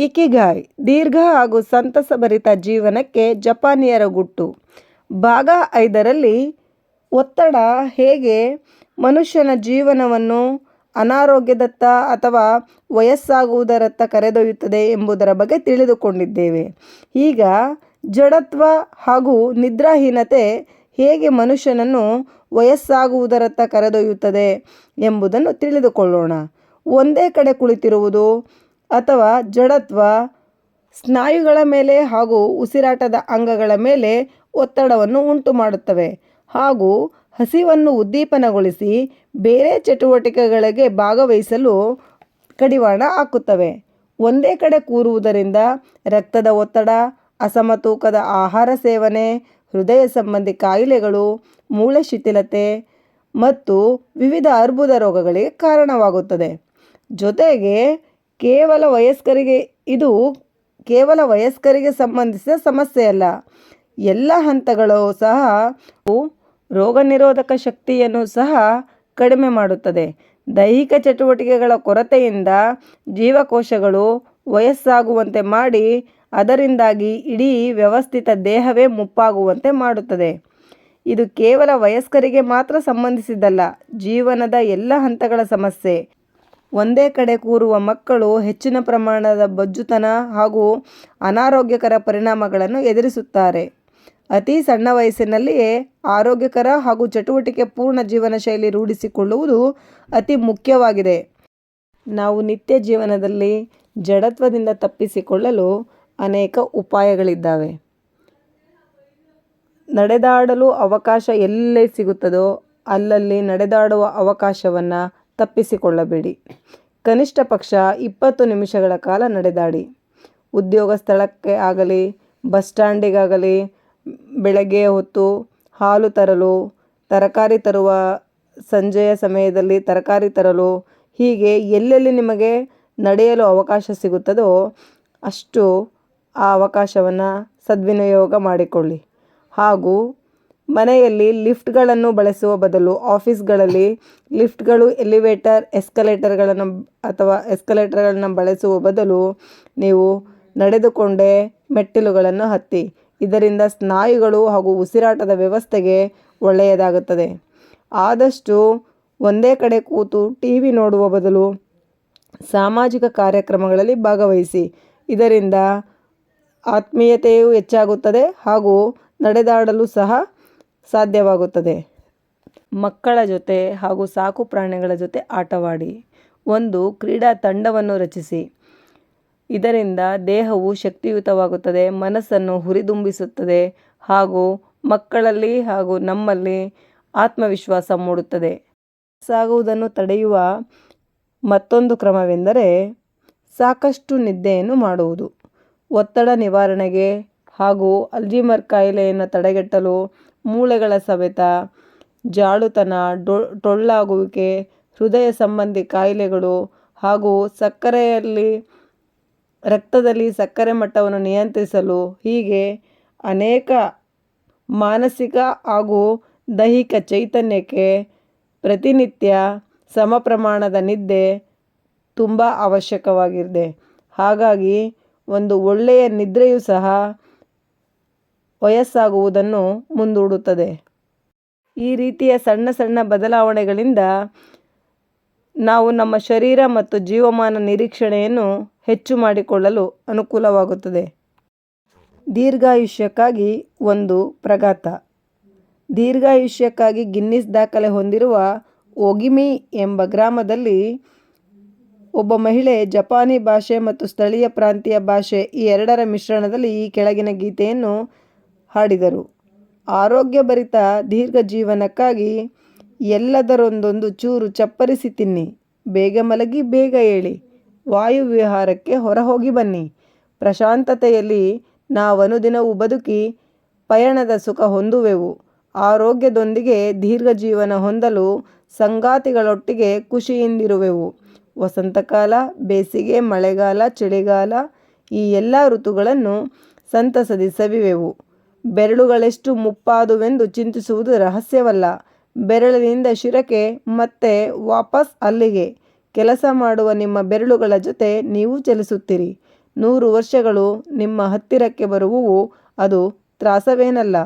ಇಕಿಗಾಯ್, ದೀರ್ಘ ಹಾಗೂ ಸಂತಸಭರಿತ ಜೀವನಕ್ಕೆ ಜಪಾನಿಯರ ಗುಟ್ಟು. ಭಾಗ ಐದರಲ್ಲಿ ಒತ್ತಡ ಹೇಗೆ ಮನುಷ್ಯನ ಜೀವನವನ್ನು ಅನಾರೋಗ್ಯದತ್ತ ಅಥವಾ ವಯಸ್ಸಾಗುವುದರತ್ತ ಕರೆದೊಯ್ಯುತ್ತದೆ ಎಂಬುದರ ಬಗ್ಗೆ ತಿಳಿದುಕೊಂಡಿದ್ದೇವೆ. ಈಗ ಜಡತ್ವ ಹಾಗೂ ನಿದ್ರಾಹೀನತೆ ಹೇಗೆ ಮನುಷ್ಯನನ್ನು ವಯಸ್ಸಾಗುವುದರತ್ತ ಕರೆದೊಯ್ಯುತ್ತದೆ ಎಂಬುದನ್ನು ತಿಳಿದುಕೊಳ್ಳೋಣ. ಒಂದೇ ಕಡೆ ಕುಳಿತಿರುವುದು ಅಥವಾ ಜಡತ್ವ, ಸ್ನಾಯುಗಳ ಮೇಲೆ ಹಾಗೂ ಉಸಿರಾಟದ ಅಂಗಗಳ ಮೇಲೆ ಒತ್ತಡವನ್ನು ಉಂಟು ಮಾಡುತ್ತವೆ ಹಾಗೂ ಹಸಿವನ್ನು ಉದ್ದೀಪನಗೊಳಿಸಿ ಬೇರೆ ಚಟುವಟಿಕೆಗಳಿಗೆ ಭಾಗವಹಿಸಲು ಕಡಿವಾಣ ಹಾಕುತ್ತವೆ. ಒಂದೇ ಕಡೆ ಕೂರುವುದರಿಂದ ರಕ್ತದ ಒತ್ತಡ, ಅಸಮತೂಕದ ಆಹಾರ ಸೇವನೆ, ಹೃದಯ ಸಂಬಂಧಿ ಕಾಯಿಲೆಗಳು ಮೂಳೆ ಶಿಥಿಲತೆ ಮತ್ತು ವಿವಿಧ ಅರ್ಬುದ ರೋಗಗಳಿಗೆ ಕಾರಣವಾಗುತ್ತದೆ. ಜೊತೆಗೆ ಕೇವಲ ವಯಸ್ಕರಿಗೆ, ಇದು ಕೇವಲ ವಯಸ್ಕರಿಗೆ ಸಂಬಂಧಿಸಿದ ಸಮಸ್ಯೆಯಲ್ಲ ಎಲ್ಲ ಹಂತಗಳು ಸಹ ರೋಗನಿರೋಧಕ ಶಕ್ತಿಯನ್ನು ಸಹ ಕಡಿಮೆ ಮಾಡುತ್ತದೆ. ದೈಹಿಕ ಚಟುವಟಿಕೆಗಳ ಕೊರತೆಯಿಂದ ಜೀವಕೋಶಗಳು ವಯಸ್ಸಾಗುವಂತೆ ಮಾಡಿ, ಅದರಿಂದಾಗಿ ಇಡೀ ವ್ಯವಸ್ಥಿತ ದೇಹವೇ ಮುಪ್ಪಾಗುವಂತೆ ಮಾಡುತ್ತದೆ. ಇದು ಕೇವಲ ವಯಸ್ಕರಿಗೆ ಮಾತ್ರ ಸಂಬಂಧಿಸಿದ್ದಲ್ಲ, ಜೀವನದ ಎಲ್ಲ ಹಂತಗಳ ಸಮಸ್ಯೆ. ಒಂದೇ ಕಡೆ ಕೂರುವ ಮಕ್ಕಳು ಹೆಚ್ಚಿನ ಪ್ರಮಾಣದ ಬೊಜ್ಜುತನ ಹಾಗೂ ಅನಾರೋಗ್ಯಕರ ಪರಿಣಾಮಗಳನ್ನು ಎದುರಿಸುತ್ತಾರೆ. ಅತಿ ಸಣ್ಣ ವಯಸ್ಸಿನಲ್ಲಿಯೇ ಆರೋಗ್ಯಕರ ಹಾಗೂ ಚಟುವಟಿಕೆ ಪೂರ್ಣ ಜೀವನ ಶೈಲಿ ರೂಢಿಸಿಕೊಳ್ಳುವುದು ಅತಿ ಮುಖ್ಯವಾಗಿದೆ. ನಾವು ನಿತ್ಯ ಜೀವನದಲ್ಲಿ ಜಡತ್ವದಿಂದ ತಪ್ಪಿಸಿಕೊಳ್ಳಲು ಅನೇಕ ಉಪಾಯಗಳಿದ್ದಾವೆ. ನಡೆದಾಡಲು ಅವಕಾಶ ಎಲ್ಲೇ ಸಿಗುತ್ತದೋ ಅಲ್ಲಲ್ಲಿ ನಡೆದಾಡುವ ಅವಕಾಶವನ್ನು ತಪ್ಪಿಸಿಕೊಳ್ಳಬೇಡಿ. ಕನಿಷ್ಠ ಪಕ್ಷ ಇಪ್ಪತ್ತು ನಿಮಿಷಗಳ ಕಾಲ ನಡೆದಾಡಿ. ಉದ್ಯೋಗ ಸ್ಥಳಕ್ಕೆ ಆಗಲಿ, ಬಸ್ ಸ್ಟ್ಯಾಂಡಿಗಾಗಲಿ, ಬೆಳಗ್ಗೆ ಹೊತ್ತು ಹಾಲು ತರಲು, ತರಕಾರಿ ತರುವ ಸಂಜೆಯ ಸಮಯದಲ್ಲಿ ತರಕಾರಿ ತರಲು, ಹೀಗೆ ಎಲ್ಲೆಲ್ಲಿ ನಿಮಗೆ ನಡೆಯಲು ಅವಕಾಶ ಸಿಗುತ್ತದೋ ಅಷ್ಟು ಆ ಅವಕಾಶವನ್ನು ಸದ್ವಿನಿಯೋಗ ಮಾಡಿಕೊಳ್ಳಿ. ಹಾಗೂ ಮನೆಯಲ್ಲಿ ಲಿಫ್ಟ್ಗಳನ್ನು ಬಳಸುವ ಬದಲು ಆಫೀಸ್ಗಳಲ್ಲಿ ಲಿಫ್ಟ್ಗಳು, ಎಲಿವೇಟರ್, ಎಸ್ಕಲೇಟರ್ಗಳನ್ನು ಅಥವಾ ಎಸ್ಕಲೇಟರ್ಗಳನ್ನು ಬಳಸುವ ಬದಲು ನೀವು ನಡೆದುಕೊಂಡೇ ಮೆಟ್ಟಿಲುಗಳನ್ನು ಹತ್ತಿ. ಇದರಿಂದ ಸ್ನಾಯುಗಳು ಹಾಗೂ ಉಸಿರಾಟದ ವ್ಯವಸ್ಥೆಗೆ ಒಳ್ಳೆಯದಾಗುತ್ತದೆ. ಆದಷ್ಟು ಒಂದೇ ಕಡೆ ಕೂತು ಟಿ ವಿ ನೋಡುವ ಬದಲು ಸಾಮಾಜಿಕ ಕಾರ್ಯಕ್ರಮಗಳಲ್ಲಿ ಭಾಗವಹಿಸಿ. ಇದರಿಂದ ಆತ್ಮೀಯತೆಯು ಹೆಚ್ಚಾಗುತ್ತದೆ ಹಾಗೂ ನಡೆದಾಡಲು ಸಹ ಸಾಧ್ಯವಾಗುತ್ತದೆ. ಮಕ್ಕಳ ಜೊತೆ ಹಾಗೂ ಸಾಕು ಪ್ರಾಣಿಗಳ ಜೊತೆ ಆಟವಾಡಿ. ಒಂದು ಕ್ರೀಡಾ ತಂಡವನ್ನು ರಚಿಸಿ. ಇದರಿಂದ ದೇಹವು ಶಕ್ತಿಯುತವಾಗುತ್ತದೆ, ಮನಸ್ಸನ್ನು ಹುರಿದುಂಬಿಸುತ್ತದೆ ಹಾಗೂ ಮಕ್ಕಳಲ್ಲಿ ಹಾಗೂ ನಮ್ಮಲ್ಲಿ ಆತ್ಮವಿಶ್ವಾಸ ಮೂಡುತ್ತದೆ. ಸಾಗುವುದನ್ನು ತಡೆಯುವ ಮತ್ತೊಂದು ಕ್ರಮವೆಂದರೆ ಸಾಕಷ್ಟು ನಿದ್ದೆಯನ್ನು ಮಾಡುವುದು. ಒತ್ತಡ ನಿವಾರಣೆಗೆ ಹಾಗೂ ಅಲ್ಜಿಮರ್ ಕಾಯಿಲೆಯನ್ನು ತಡೆಗಟ್ಟಲು ಮೂಳೆಗಳ ಸವೆತ ಜಾಡುತನ ಟೊಳ್ಳಾಗುವಿಕೆ, ಹೃದಯ ಸಂಬಂಧಿ ಕಾಯಿಲೆಗಳು ಹಾಗೂ ಸಕ್ಕರೆಯಲ್ಲಿ, ರಕ್ತದಲ್ಲಿ ಸಕ್ಕರೆ ಮಟ್ಟವನ್ನು ನಿಯಂತ್ರಿಸಲು ಹೀಗೆ ಅನೇಕ ಮಾನಸಿಕ ಹಾಗೂ ದೈಹಿಕ ಚೈತನ್ಯಕ್ಕೆ ಪ್ರತಿನಿತ್ಯ ಸಮ ಪ್ರಮಾಣದ ನಿದ್ದೆ ತುಂಬ ಅವಶ್ಯಕವಾಗಿದೆ ಹಾಗಾಗಿ ಒಂದು ಒಳ್ಳೆಯ ನಿದ್ರೆಯು ಸಹ ವಯಸ್ಸಾಗುವುದನ್ನು ಮುಂದೂಡುತ್ತದೆ. ಈ ರೀತಿಯ ಸಣ್ಣ ಸಣ್ಣ ಬದಲಾವಣೆಗಳಿಂದ ನಾವು ನಮ್ಮ ಶರೀರ ಮತ್ತು ಜೀವಮಾನ ನಿರೀಕ್ಷಣೆಯನ್ನು ಹೆಚ್ಚು ಮಾಡಿಕೊಳ್ಳಲು ಅನುಕೂಲವಾಗುತ್ತದೆ. ದೀರ್ಘಾಯುಷ್ಯಕ್ಕಾಗಿ ಒಂದು ಪ್ರಘಾತ ದೀರ್ಘಾಯುಷ್ಯಕ್ಕಾಗಿ ಗಿನ್ನಿಸ್ ದಾಖಲೆ ಹೊಂದಿರುವ ಒಗಿಮಿ ಎಂಬ ಗ್ರಾಮದಲ್ಲಿ ಒಬ್ಬ ಮಹಿಳೆ ಜಪಾನಿ ಭಾಷೆ ಮತ್ತು ಸ್ಥಳೀಯ ಪ್ರಾಂತೀಯ ಭಾಷೆ ಈ ಎರಡರ ಮಿಶ್ರಣದಲ್ಲಿ ಈ ಕೆಳಗಿನ ಗೀತೆಯನ್ನು ಹಾಡಿದರು. ಆರೋಗ್ಯಭರಿತ ದೀರ್ಘ ಜೀವನಕ್ಕಾಗಿ ಎಲ್ಲದರೊಂದೊಂದು ಚೂರು ಚಪ್ಪರಿಸಿ ತಿನ್ನಿ. ಬೇಗ ಮಲಗಿ ಬೇಗ ಏಳಿ. ವಾಯುವಿಹಾರಕ್ಕೆ ಹೊರಹೋಗಿ ಬನ್ನಿ. ಪ್ರಶಾಂತತೆಯಲ್ಲಿ ನಾವನುದಿನವೂ ಬದುಕಿ ಪಯಣದ ಸುಖ ಹೊಂದುವೆವು. ಆರೋಗ್ಯದೊಂದಿಗೆ ದೀರ್ಘ ಜೀವನ ಹೊಂದಲು ಸಂಗಾತಿಗಳೊಟ್ಟಿಗೆ ಖುಷಿಯಿಂದಿರುವೆವು. ವಸಂತಕಾಲ, ಬೇಸಿಗೆ, ಮಳೆಗಾಲ, ಚಳಿಗಾಲ ಈ ಎಲ್ಲ ಋತುಗಳನ್ನು ಸಂತಸದಿ ಸವಿವೆವು. ಬೆರಳುಗಳೆಷ್ಟು ಮುಪ್ಪಾದುವೆಂದು ಚಿಂತಿಸುವುದು ರಹಸ್ಯವಲ್ಲ. ಬೆರಳಿನಿಂದ ಶಿರಕ್ಕೆ ಮತ್ತೆ ವಾಪಸ್ ಅಲ್ಲಿಗೆ. ಕೆಲಸ ಮಾಡುವ ನಿಮ್ಮ ಬೆರಳುಗಳ ಜೊತೆ ನೀವು ಚಲಿಸುತ್ತೀರಿ. ನೂರು ವರ್ಷಗಳು ನಿಮ್ಮ ಹತ್ತಿರಕ್ಕೆ ಬರುವುವು, ಅದು ತ್ರಾಸವೇನಲ್ಲ.